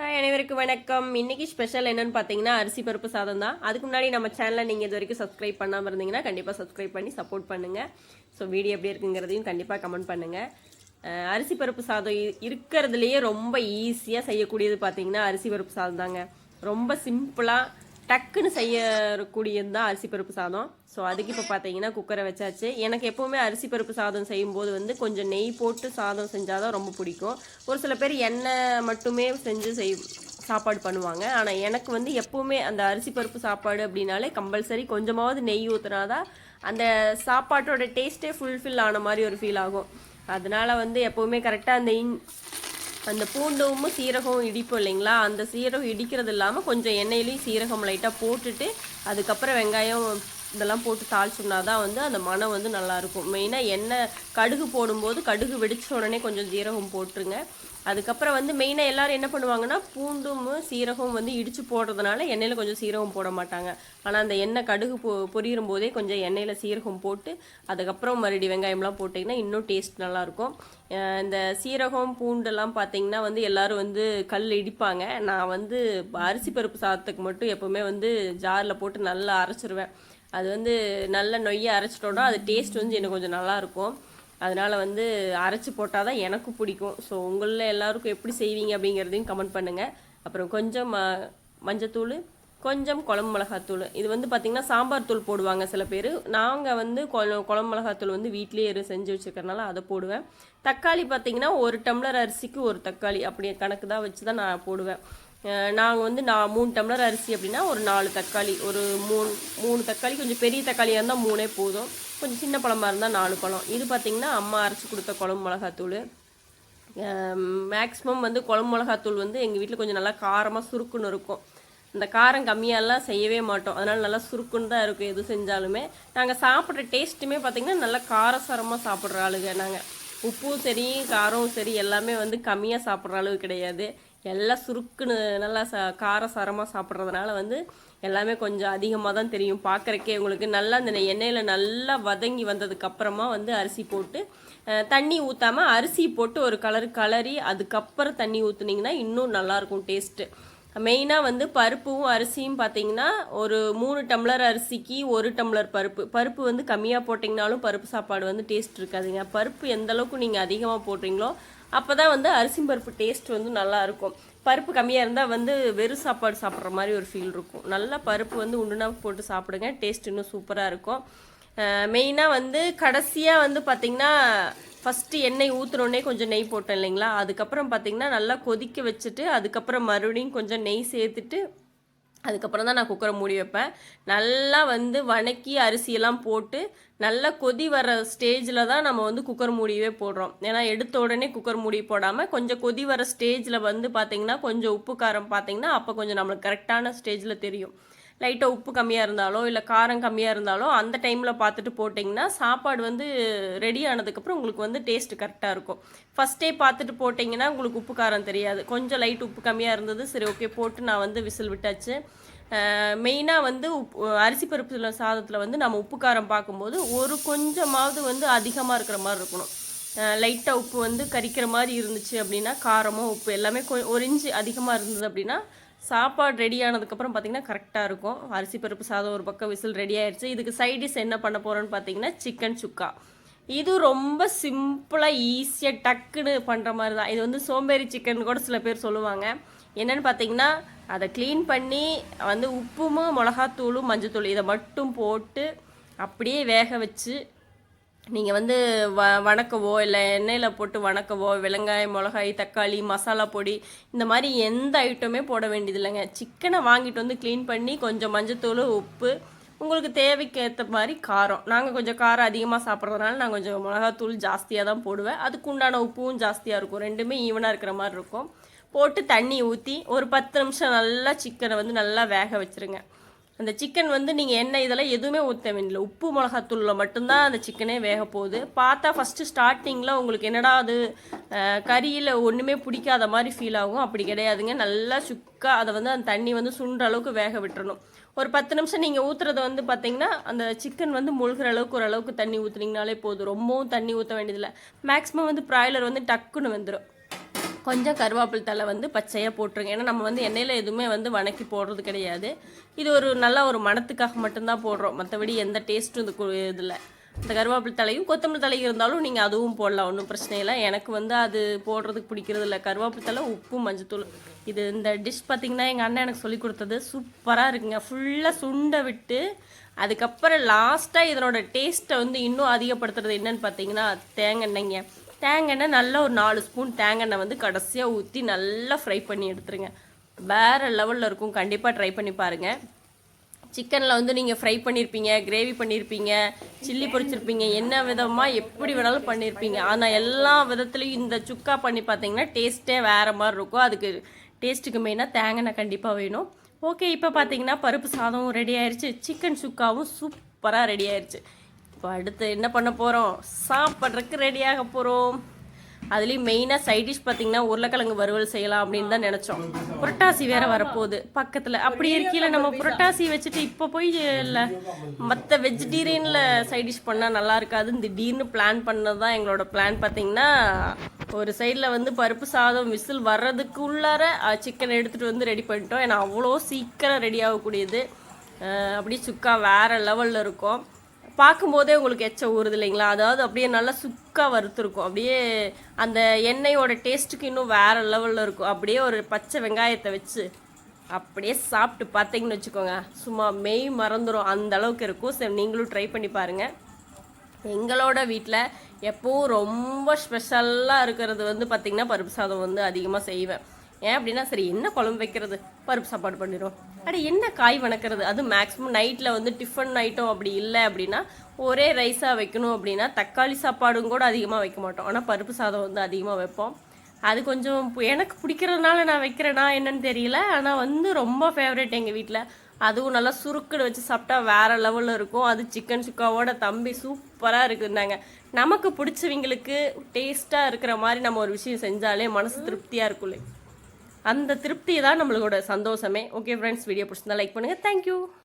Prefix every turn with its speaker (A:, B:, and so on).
A: அனைவருக்கு அனைவருக்கும் வணக்கம். இன்னைக்கு ஸ்பெஷல் என்னன்னு பார்த்தீங்கன்னா அரிசி பருப்பு சாதம் தான். அதுக்கு முன்னாடி நம்ம சேனலை நீங்கள் இது வரைக்கும் சப்ஸ்கிரைப் பண்ணாமல் இருந்தீங்கன்னா கண்டிப்பாக சப்ஸ்கிரைப் பண்ணி சப்போர்ட் பண்ணுங்கள் ஸோ வீடியோ எப்படி இருக்குங்கிறதையும் கண்டிப்பாக கமெண்ட் பண்ணுங்கள் அரிசி பருப்பு சாதம் இருக்கிறதுலையே ரொம்ப ஈஸியாக செய்யக்கூடியது பார்த்தீங்கன்னா அரிசி பருப்பு சாதம் தாங்க. ரொம்ப சிம்பிளாக டக்குன்னு செய்யக்கூடியது தான் அரிசி பருப்பு சாதம். ஸோ அதுக்கு இப்போ பார்த்தீங்கன்னா குக்கரை வச்சாச்சு. எனக்கு எப்போவுமே அரிசி பருப்பு சாதம் செய்யும்போது வந்து கொஞ்சம் நெய் போட்டு சாதம் செஞ்சால் தான் ரொம்ப பிடிக்கும். ஒரு சில பேர் எண்ணெய் மட்டுமே செஞ்சு செய் சாப்பாடு பண்ணுவாங்க. ஆனால் எனக்கு வந்து எப்போவுமே அந்த அரிசி பருப்பு சாப்பாடு அப்படின்னாலே கம்பல்சரி கொஞ்சமாவது நெய் ஊற்றுனாதான் அந்த சாப்பாட்டோட டேஸ்ட்டே ஃபுல்ஃபில் ஆன மாதிரி ஒரு ஃபீல் ஆகும். அதனால வந்து எப்போவுமே கரெக்டாக அந்த இன் அந்த பூண்டும் சீரகம் இடிப்போம் இல்லைங்களா? அந்த சீரகம் இடிக்கிறது இல்லாமல் கொஞ்சம் எண்ணெயிலையும் சீரகம் லைட்டாக போட்டுட்டு அதுக்கப்புறம் வெங்காயம் இதெல்லாம் போட்டு தாளிச்சோம்னா தான் வந்து அந்த மனம் வந்து நல்லாயிருக்கும் மெயினாக எண்ணெய் கடுகு போடும்போது கடுகு வெடிச்ச உடனே கொஞ்சம் ஜீரகம் போட்டுருங்க. அதுக்கப்புறம் வந்து மெயினாக எல்லாரும் என்ன பண்ணுவாங்கன்னா பூண்டும் சீரகம் வந்து இடித்து போடுறதுனால எண்ணெயில் கொஞ்சம் சீரகம் போட மாட்டாங்க. ஆனால் அந்த எண்ணெய் கடுகு பொ பொரியும் போதே கொஞ்சம் எண்ணெயில் சீரகம் போட்டு அதுக்கப்புறம் மறுபடி வெங்காயம்லாம் போட்டிங்கன்னா இன்னும் டேஸ்ட் நல்லாயிருக்கும். இந்த சீரகம் பூண்டெல்லாம் பார்த்தீங்கன்னா வந்து எல்லோரும் வந்து கல் இடிப்பாங்க. நான் வந்து அரிசி பருப்பு சாதத்துக்கு மட்டும் எப்போவுமே வந்து ஜாரில் போட்டு நல்லா அரைச்சிருவேன். அது வந்து நல்ல நொய்யை அரைச்சிட்டோன்னா அது டேஸ்ட் வந்து எனக்கு கொஞ்சம் நல்லாயிருக்கும். அதனால் வந்து அரைச்சி போட்டால் தான் எனக்கு பிடிக்கும். ஸோ உங்களில் எல்லாருக்கும் எப்படி செய்வீங்க அப்படிங்கிறதையும் கமெண்ட் பண்ணுங்கள் அப்புறம் கொஞ்சம் ம- மஞ்சத்தூள் கொஞ்சம் குழம்பு மிளகாத்தூள். இது வந்து பார்த்திங்கன்னா சாம்பார் தூள் போடுவாங்க சில பேர். நாங்கள் வந்து குழம்பு மிளகாத்தூள் வந்து வீட்டிலேயே செஞ்சு வச்சுருக்கறனால அதை போடுவேன். தக்காளி பார்த்திங்கன்னா ஒரு டம்ளர் அரிசிக்கு ஒரு தக்காளி. அப்படி கணக்கு தான் வச்சு தான் நான் போடுவேன். நாங்கள் வந்து நான் மூணு டம்ளர் அரிசி அப்படின்னா ஒரு நாலு தக்காளி ஒரு மூணு மூணு தக்காளி கொஞ்சம் பெரிய தக்காளியாக இருந்தால் மூணே போதும். கொஞ்சம் சின்ன பழமாக இருந்தால் நாலு பழம். இது பார்த்திங்கன்னா அம்மா அரைச்சி கொடுத்த குழம்பு மிளகாத்தூள். மேக்ஸிமம் வந்து குழம்பு மிளகாத்தூள் வந்து எங்கள் வீட்டில் கொஞ்சம் நல்லா காரமாக சுருக்குன்னு இருக்கும். இந்த காரம் கம்மியாலாம் செய்யவே மாட்டோம். அதனால் நல்லா சுருக்குன்னு தான் இருக்கும் எது செஞ்சாலுமே. நாங்கள் சாப்பிட்ற டேஸ்ட்டுமே பார்த்திங்கன்னா நல்லா காரசாரமாக சாப்பிட்ற ஆளுங்க நாங்கள் உப்பும் சரி காரமும் சரி எல்லாமே வந்து கம்மியாக சாப்பிட்ற அளவு கிடையாது. எல்லாம் சுருக்குன்னு நல்லா ச காரசாரமாக சாப்பிட்றதுனால வந்து எல்லாமே கொஞ்சம் அதிகமாக தான் தெரியும். பார்க்குறக்கே உங்களுக்கு நல்லா அந்த எண்ணெயில் நல்லா வதங்கி வந்ததுக்கப்புறமா வந்து அரிசி போட்டு தண்ணி ஊற்றாம அரிசி போட்டு ஒரு கலர் கலரி அதுக்கப்புறம் தண்ணி ஊற்றுனீங்கன்னா இன்னும் நல்லாயிருக்கும் டேஸ்ட்டு. மெயினாக வந்து பருப்பும் அரிசியும் பார்த்தீங்கன்னா ஒரு மூணு டம்ளர் அரிசிக்கு ஒரு டம்ளர் பருப்பு. பருப்பு வந்து கம்மியாக போட்டிங்கனாலும் பருப்பு சாப்பாடு வந்து டேஸ்ட் இருக்காதுங்க. பருப்பு எந்தளவுக்கு நீங்கள் அதிகமாக போடுறீங்களோ அப்போ தான் வந்து அரிசி பருப்பு டேஸ்ட் வந்து நல்லாயிருக்கும் பருப்பு கம்மியாக இருந்தால் வந்து வெறும் சாப்பாடு சாப்பிட்ற மாதிரி ஒரு ஃபீல் இருக்கும். நல்லா பருப்பு வந்து உண்டுனா போட்டு சாப்பிடுங்க டேஸ்ட் இன்னும் சூப்பராக இருக்கும். மெயினாக வந்து கடைசியாக வந்து பார்த்திங்கன்னா ஃபஸ்ட்டு எண்ணெய் ஊற்றுனோடனே கொஞ்சம் நெய் போட்டேன் இல்லைங்களா? அதுக்கப்புறம் பார்த்திங்கன்னா நல்லா கொதிக்க வச்சுட்டு அதுக்கப்புறம் மறுபடியும் கொஞ்சம் நெய் சேர்த்துட்டு அதுக்கப்புறம் தான் நான் குக்கரை மூடி வைப்பேன். நல்லா வந்து வணக்கி அரிசியெல்லாம் போட்டு நல்லா கொதி வர ஸ்டேஜில் தான் நம்ம வந்து குக்கர் மூடியவே போடுறோம். ஏன்னா எடுத்த உடனே குக்கர் மூடி போடாமல் கொஞ்சம் கொதி வர ஸ்டேஜில் வந்து பார்த்திங்கன்னா கொஞ்சம் உப்பு காரம் பார்த்தீங்கன்னா அப்போ கொஞ்சம் நம்மளுக்கு கரெக்டான ஸ்டேஜில் தெரியும். லைட்டாக உப்பு கம்மியாக இருந்தாலோ இல்லை காரம் கம்மியாக இருந்தாலோ அந்த டைமில் பார்த்துட்டு போட்டிங்கன்னா சாப்பாடு வந்து ரெடி ஆனதுக்கப்புறம் உங்களுக்கு வந்து டேஸ்ட் கரெக்டாக இருக்கும். ஃபஸ்ட்டே பார்த்துட்டு போட்டிங்கன்னா உங்களுக்கு உப்பு காரம் தெரியாது. கொஞ்சம் லைட் உப்பு கம்மியாக இருந்தது சரி ஓகே போட்டு நான் வந்து விசில் விட்டாச்சு. மெயினாக வந்து உப்பு அரிசி பருப்பு சாதத்தில் வந்து நம்ம உப்பு காரம் பார்க்கும்போது ஒரு கொஞ்சமாவது வந்து அதிகமாக இருக்கிற மாதிரி இருக்கணும். லைட்டாக உப்பு வந்து கரிக்கிற மாதிரி இருந்துச்சு அப்படின்னா காரமோ உப்பு எல்லாமே கொ- ஒரு இன்ச்சு அதிகமாக இருந்தது அப்படின்னா சாப்பாடு ரெடி ஆனதுக்கப்புறம் பார்த்தீங்கன்னா கரெக்டாக இருக்கும். அரிசி பருப்பு சாதம் ஒரு பக்கம் விசில் ரெடி ஆயிடுச்சு இதுக்கு சைடிஷ் என்ன பண்ண போகிறோன்னு பார்த்தீங்கன்னா சிக்கன் சுக்கா. இது ரொம்ப சிம்பிளாக ஈஸியாக டக்குன்னு பண்ணுற மாதிரி தான். இது வந்து சோம்பேறி சிக்கன் கூட சில பேர் சொல்லுவாங்க. என்னென்னு பார்த்தீங்கன்னா அதை க்ளீன் பண்ணி வந்து உப்பும் மிளகாத்தூளும் மஞ்சத்தூள் இதை மட்டும் போட்டு அப்படியே வேக வச்சு நீங்கள் வந்து வ வணக்கவோ இல்லை எண்ணெயில் போட்டு வணக்கவோ வெங்காய மிளகாய் தக்காளி மசாலா பொடி இந்த மாதிரி எந்த ஐட்டமே போட வேண்டியது இல்லைங்க சிக்கனை வாங்கிட்டு வந்து க்ளீன் பண்ணி கொஞ்சம் மஞ்சத்தூள் உப்பு உங்களுக்கு தேவைக்கு ஏற்ற மாதிரி காரம். நாங்கள் கொஞ்சம் காரம் அதிகமாக சாப்பிட்றதுனால நான் கொஞ்சம் மிளகாத்தூள் ஜாஸ்தியாக தான் போடுவேன். அதுக்கு உண்டான உப்பும் ஜாஸ்தியாக இருக்கும். ரெண்டுமே ஈவனாக இருக்கிற மாதிரி இருக்கும். போட்டு தண்ணி ஊற்றி ஒரு பத்து நிமிஷம் நல்லா சிக்கனை வந்து நல்லா வேக வச்சுருங்க. அந்த சிக்கன் வந்து நீங்கள் எண்ணெய் இதெல்லாம் எதுவுமே ஊற்ற வேண்டியதில்லை. உப்பு மிளகாத்தூளில் மட்டும்தான் அந்த சிக்கனே வேக போகுது. பார்த்தா ஃபஸ்ட்டு ஸ்டார்டிங்கில் உங்களுக்கு என்னடா அது கறியில் ஒன்றுமே பிடிக்காத மாதிரி ஃபீல் ஆகும். அப்படி கிடையாதுங்க. நல்லா சுக்கா அதை வந்து அந்த தண்ணி வந்து சுண்டுற அளவுக்கு வேக விட்டுறணும். ஒரு பத்து நிமிஷம் நீங்கள் ஊற்றுறது வந்து பார்த்தீங்கன்னா அந்த சிக்கன் வந்து முழுகிற அளவுக்கு ஒரு அளவுக்கு தண்ணி ஊற்றுனீங்கனாலே போதும். ரொம்பவும் தண்ணி ஊற்ற வேண்டியதில்லை. மேக்ஸிமம் வந்து ப்ராய்லர் வந்து டக்குன்னு வந்துடும் கொஞ்சம் கருவேப்பிலை தலை வந்து பச்சையாக போட்டுருங்க. ஏன்னா நம்ம வந்து எண்ணெயில் எதுவுமே வந்து வணக்கி போடுறது கிடையாது. இது ஒரு நல்ல ஒரு மணத்துக்காக மட்டும்தான் போடுறோம். மற்றபடி எந்த டேஸ்ட்டும் இது இதில். இந்த கருவேப்பிலை தலையும் கொத்தமல்லி தலையும் இருந்தாலும் நீங்கள் அதுவும் போடலாம். ஒன்றும் பிரச்சனை இல்லை. எனக்கு வந்து அது போடுறதுக்கு பிடிக்கிறது இல்லை. கருவேப்பில் தலை உப்பு மஞ்சத்தூள். இது இந்த டிஷ் பார்த்தீங்கன்னா எங்கள் அண்ணன் எனக்கு சொல்லி கொடுத்தது. சூப்பராக இருக்குங்க. ஃபுல்லாக சுண்டை விட்டு அதுக்கப்புறம் லாஸ்ட்டாக இதனோட டேஸ்ட்டை வந்து இன்னும் அதிகப்படுத்துறது என்னன்னு பார்த்தீங்கன்னா தேங்காய் எண்ணெய்ங்க. தேங்காய் எண்ணெய் நல்லா ஒரு நாலு ஸ்பூன் தேங்காய் வந்து கடைசியாக ஊற்றி நல்லா ஃப்ரை பண்ணி எடுத்துருங்க. வேறு லெவலில் இருக்கும். கண்டிப்பாக ட்ரை பண்ணி பாருங்கள் சிக்கனில் வந்து நீங்கள் ஃப்ரை பண்ணியிருப்பீங்க கிரேவி பண்ணியிருப்பீங்க சில்லி பொரிச்சிருப்பீங்க என்ன விதமாக எப்படி வேணாலும் பண்ணியிருப்பீங்க ஆனால் எல்லா விதத்துலேயும் இந்த சுக்கா பண்ணி பார்த்தீங்கன்னா டேஸ்ட்டே வேறு மாதிரி இருக்கும். அதுக்கு டேஸ்ட்டுக்கு மெயினாக தேங்காய் கண்டிப்பாக வேணும். ஓகே இப்போ பார்த்தீங்கன்னா பருப்பு சாதமும் ரெடி ஆயிடுச்சு சிக்கன் சுக்காவும் சூப்பராக ரெடி ஆயிடுச்சு இப்போ அடுத்து என்ன பண்ண போகிறோம் சாப்பிட்றதுக்கு ரெடியாக போகிறோம் அதுலேயும் மெயினாக சைட் டிஷ் பார்த்தீங்கன்னா உருளைக்கிழங்கு வறுவல் செய்யலாம் அப்படின்னு தான் நினச்சோம். புரட்டாசி வேற வரப்போகுது. பக்கத்தில் அப்படி இருக்கையில் நம்ம புரட்டாசி வச்சுட்டு இப்போ போய் இல்லை மற்ற வெஜிடேரியனில் சைட் டிஷ் பண்ணால் நல்லா இருக்காது. திடீர்னு பிளான் பண்ணது தான் எங்களோட பிளான் பார்த்தீங்கன்னா ஒரு சைடில் வந்து பருப்பு சாதம் விசில் வர்றதுக்கு உள்ளார சிக்கன் எடுத்துகிட்டு வந்து ரெடி பண்ணிட்டோம். ஏன்னா அவ்வளோ சீக்கிரம் ரெடி ஆகக்கூடியது. அப்படியே சுக்கா வேறு லெவலில் இருக்கும். பார்க்கும்போதே உங்களுக்கு எச்ச ஊறுது இல்லைங்களா? அதாவது அப்படியே நல்லா சுக்காக வறுத்துருக்கும். அப்படியே அந்த எண்ணெயோட டேஸ்ட்டுக்கு இன்னும் வேறு லெவலில் இருக்கும். அப்படியே ஒரு பச்சை வெங்காயத்தை வச்சு அப்படியே சாப்பிட்டு பார்த்தீங்கன்னு வச்சுக்கோங்க. சும்மா மெய் மறந்துடும் அந்த அளவுக்கு இருக்கும். சரி நீங்களும் ட்ரை பண்ணி பாருங்கள் எங்களோட வீட்டில் எப்போவும் ரொம்ப ஸ்பெஷலாக இருக்கிறது வந்து பார்த்திங்கன்னா பருப்பு சாதம் வந்து அதிகமாக செய்வேன். ஏன் அப்படின்னா சரி என்ன குழம்பு வைக்கிறது? பருப்பு சாப்பாடு பண்ணிடும் அட என்ன காய் வணக்கிறது? அது மேக்ஸிமம் நைட்டில் வந்து டிஃபன் ஐட்டம் அப்படி இல்லை அப்படின்னா ஒரே ரைஸாக வைக்கணும் அப்படின்னா தக்காளி சாப்பாடும் கூட அதிகமாக வைக்க மாட்டோம். ஆனால் பருப்பு சாதம் வந்து அதிகமாக வைப்போம். அது கொஞ்சம் எனக்கு பிடிக்கிறதுனால நான் வைக்கிறேனா என்னன்னு தெரியல. ஆனால் வந்து ரொம்ப ஃபேவரட் எங்கள் வீட்டில் அதுவும் நல்லா சுருக்குன்னு வச்சு சாப்பிட்டா வேற லெவலில் இருக்கும். அது சிக்கன் சுக்காவோட தம்பி சூப்பராக இருக்குன்னாங்க. நமக்கு பிடிச்சவங்களுக்கு டேஸ்ட்டாக இருக்கிற மாதிரி நம்ம ஒரு விஷயம் செஞ்சாலே மனசு திருப்தியாக இருக்கும்ல. அந்த திருப்தி தான் நம்மளோட சந்தோஷமே. ஓகே ஃப்ரெண்ட்ஸ் வீடியோ பிடிச்சிருந்தா லைக் பண்ணுங்கள் தேங்க்யூ